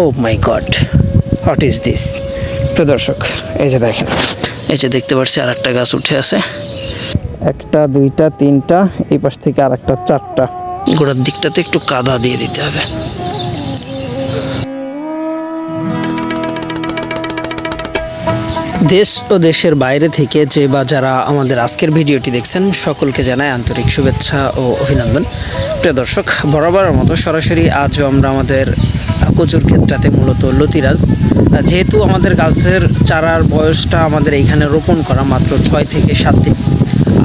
O my god what is this তো দর্শক, এই যে দেখেন। এই যে দেখতে পাচ্ছি আর একটা গাছ উঠে আছে। একটা, দুইটা, তিনটা, এই পাশ থেকে আর একটা চারটা। গোড়ার দিকটাতে একটু কাদা দিয়ে দিতে হবে। দেশ ও দেশের বাইরে থেকে যে বা যারা আমাদের আজকের ভিডিওটি দেখছেন, সকলকে জানাই আন্তরিক শুভেচ্ছা ও অভিনন্দন। প্রিয় দর্শক, বরাবরের মতো সরাসরি আজও আমরা আমাদের কচুর ক্ষেত্রাতে মূলত লতিরাজ। যেহেতু আমাদের গাছের চারার বয়সটা আমাদের এইখানে রোপণ করা মাত্র ছয় থেকে সাত দিন।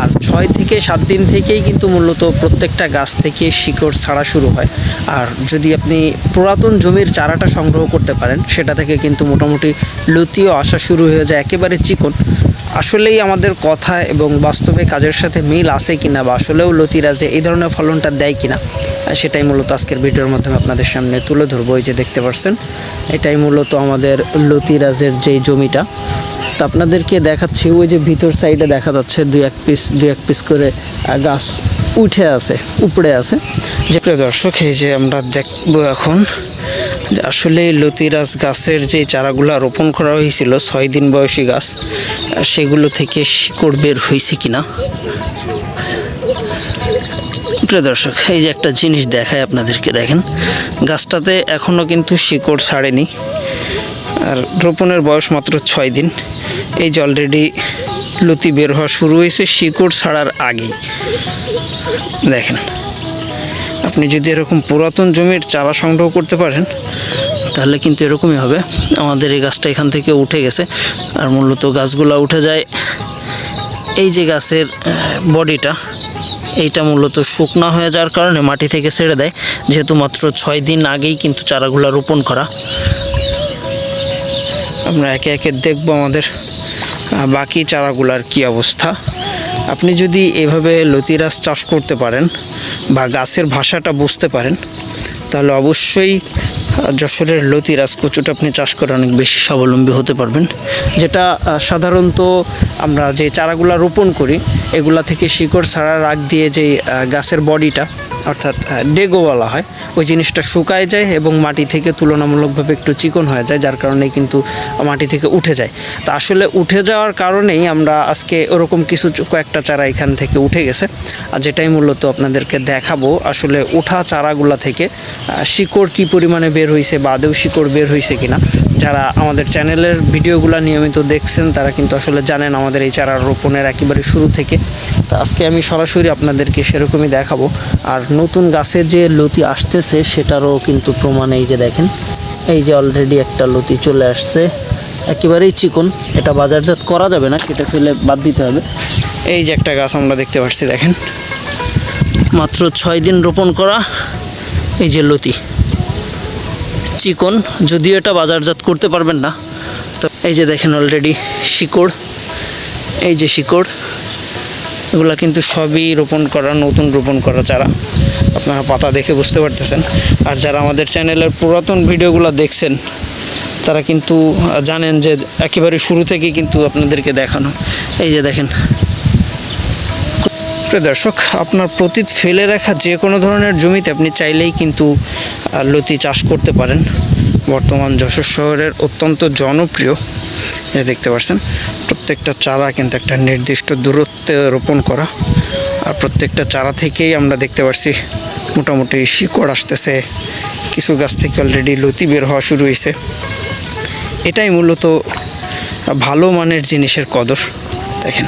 আর ছয় থেকে সাত দিন থেকেই কিন্তু মূলত প্রত্যেকটা গাছ থেকে শিকড় ছাড়া শুরু হয়। আর যদি আপনি পুরাতন জমির চারাটা সংগ্রহ করতে পারেন, সেটা থেকে কিন্তু মোটামুটি লতিও আসা শুরু হয়ে যায়, একেবারে চিকন। আসলেই আমাদের কথা এবং বাস্তবে কাজের সাথে মিল আছে কিনা বা আসলেও লতিরা যে এই ধরনের ফলনটা দেয় কিনা, সেটাই মূলত আজকের ভিডিওর মাধ্যমে আপনাদের সামনে তুলে ধরবো। এই যে দেখতে পাচ্ছেন এটাই মূলত আমাদের লতিরাজের যেই জমিটা তো আপনাদেরকে দেখাচ্ছি, ওই যে ভিতর সাইডে দেখা যাচ্ছে দুই এক পিস, দুই এক পিস করে গাছ উঠে আছে উপরে আছে। যে দর্শক, এই যে আমরা দেখব এখন যে আসলে লতিরাজ গাছের যে চারাগুলো রোপণ করা হয়েছিল, ছয় দিন বয়সী গাছ, সেগুলো থেকে শিকড় বের হয়েছে কিনা? প্রিয় দর্শক, এই যে একটা জিনিস দেখায় আপনাদেরকে, দেখেন। গাছটাতে এখনও কিন্তু শিকড় ছাড়েনি। আর রোপণের বয়স মাত্র ছয় দিন। এই যে অলরেডি লতি বের হওয়া শুরু হয়েছে, শিকড় ছাড়ার আগেই। দেখেন, আপনি যদি এরকম পুরাতন জমির চারা সংগ্রহ করতে পারেন, তাহলে কিন্তু এরকমই হবে। আমাদের এই গাছটা এখান থেকে উঠে গেছে, আর মূলত গাছগুলো উঠে যায় এই যে গাছের বডিটা, এইটা মূলত শুকনা হয়ে যাওয়ার কারণে মাটি থেকে ছেড়ে দেয়। যেহেতু মাত্র ছয় দিন আগেই কিন্তু চারাগুলো রোপণ করা। আমরা একে একে দেখব আমাদের বাকি চারাগুলার কি অবস্থা। আপনি যদি এভাবে লতিরাজ চাষ করতে পারেন বা গাছের ভাষাটা বুঝতে পারেন, তাহলে অবশ্যই যশোরের লতিরাজ কচুটা আপনি চাষ করে অনেক বেশি স্বাবলম্বী হতে পারবেন। যেটা সাধারণত আমরা যে চারাগুলা রোপণ করি, এগুলা থেকে শিকড় ছাড়ার আগ দিয়ে যে গাছের বডিটা অর্থাৎ ডেগো বলা হয়। ওই জিনিসটা শুকায় যায় এবং মাটি থেকে তুলনামূলকভাবে একটু চিকন হয়ে যায়, যার কারণে কিন্তু মাটি থেকে উঠে যায়। তো আসলে উঠে যাওয়ার কারণেই আমরা আজকে ওরকম কিছু কয়েকটা চারা এখান থেকে উঠে গেছে। আর যেটাই মূলত আপনাদেরকে দেখাবো, আসলে ওঠা চারাগুলা থেকে শিকড় কি পরিমাণে বের হয়েছে বা আদেও শিকড় বের হয়েছে কিনা যারা আমাদের চ্যানেলের ভিডিওগুলো নিয়মিত দেখছেন, তারা কিন্তু আসলে জানেন আমাদের এই চারা রোপণের একেবারে শুরু থেকে। তা আজকে আমি সরাসরি আপনাদেরকে সেরকমই দেখাবো। আর নতুন গাছের যে লতি আসতেছে, সেটারও কিন্তু প্রমাণ এই যে দেখেন। এই যে অলরেডি একটা লতি চলে আসছে। একেবারেই চিকন। এটা বাজারজাত করা যাবে না, কেটে ফেলে বাদ দিতে হবে। এই যে একটা গাছ আমরা দেখতে পাচ্ছি দেখেন। মাত্র ছয় দিন রোপণ করা এই যে লতি। চিকন, যদিও এটা বাজারজাত করতে পারবেন না। তো এই যে দেখেন অলরেডি শিকড়, এই যে শিকড়, এগুলা কিন্তু সবই রোপণ করা, নতুন রোপণ করা চারা। আপনারা পাতা দেখে বুঝতে পারতেছেন। আর যারা আমাদের চ্যানেলের পুরাতন ভিডিওগুলো দেখছেন, তারা কিন্তু জানেন যে একেবারে শুরু থেকেই কিন্তু আপনাদেরকে দেখানো। এই যে দেখেন। দর্শক, আপনার প্রতীত ফেলে রাখা যে কোনো ধরনের জমিতে আপনি চাইলেই কিন্তু লতি চাষ করতে পারেন। বর্তমান যশোর শহরের অত্যন্ত জনপ্রিয়, এ দেখতে পাচ্ছেন। প্রত্যেকটা চারা কিন্তু একটা নির্দিষ্ট দূরত্বে রোপণ করা। আর প্রত্যেকটা চারা থেকেই আমরা দেখতে পাচ্ছি মোটামুটি শিকড় আসতেছে। কিছু গাছ থেকে অলরেডি লতি বের হওয়া শুরু হয়েছে এটাই মূলত ভালো মানের জিনিসের কদর, দেখেন।